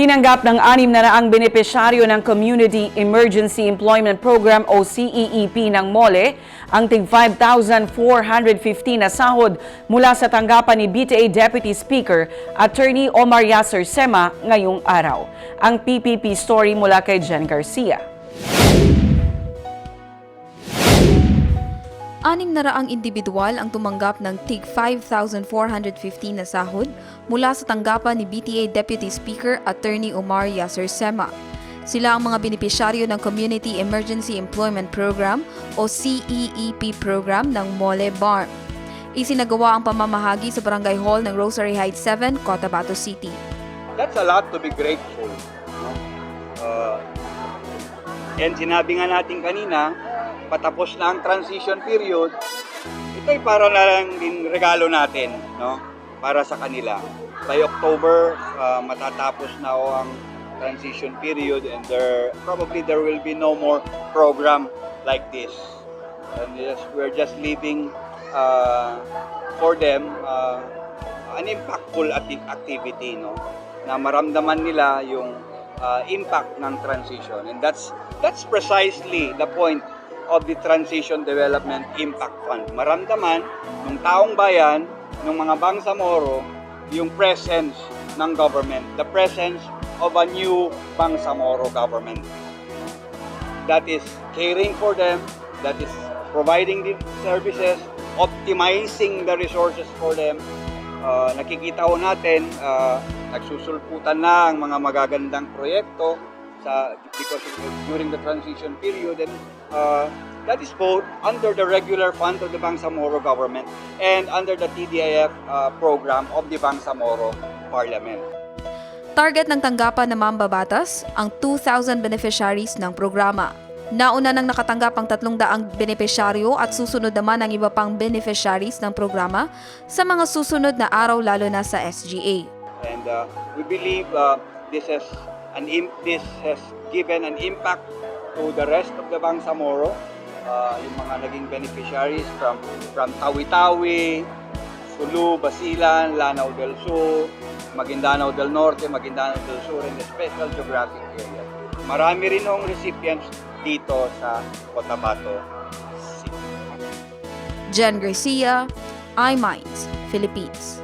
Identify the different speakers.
Speaker 1: Tinanggap ng anim na raang benepisyaryo ng Community Emergency Employment Program o CEEP ng MOLE ang tig 5,415 na sahod mula sa tanggapan ni BTA Deputy Speaker Attorney Omar Yasser Sema ngayong araw. Ang PPP story mula kay Jen Garcia.
Speaker 2: Anim na raang individual ang tumanggap ng TIG 5,415 na sahod mula sa tanggapan ni BTA Deputy Speaker Attorney Omar Yasser Sema. Sila ang mga benepisyaryo ng Community Emergency Employment Program o CEEP program ng Mole Bar. Isinagawa ang pamamahagi sa Barangay Hall ng Rosary Heights 7, Cotabato City.
Speaker 3: that's a lot to be grateful. Uh, and sinabi nga natin kanina, patapos na ang transition period, ito'y para na lang din regalo natin, no? Para sa kanila. By October, uh, matatapos na o ang transition period and there probably there will be no more program like this. And yes, we're just leaving uh, for them uh, an impactful activity, no? Na maramdaman nila yung uh, impact ng transition. And that's that's precisely the point of the Transition Development Impact Fund. Maramdaman ng taong bayan, ng mga Bangsamoro, yung presence ng government, the presence of a new Bangsamoro government that is caring for them, that is providing the services, optimizing the resources for them. Uh, nakikita ho natin, uh, nagsusulputan na ang mga magagandang proyekto sa because of- during the transition period and uh, that is both under the regular fund of the Bangsamoro government and under the TDIF uh, program of the Bangsamoro Parliament.
Speaker 2: Target ng tanggapan ng mambabatas ang 2,000 beneficiaries ng programa. Nauna nang nakatanggap ang 300 beneficiaryo at susunod naman ang iba pang beneficiaries ng programa sa mga susunod na araw lalo na sa SGA.
Speaker 3: And uh, we believe uh, this has an this has given an impact to the rest of the Bangsamoro, uh, yung mga naging beneficiaries from from Tawi-Tawi, Sulu, Basilan, Lanao del Sur, Maguindanao del Norte, Maguindanao del Sur, and the special geographic area. Marami rin hong recipients dito sa Cotabato City.
Speaker 2: Jen Garcia, iMinds, Philippines.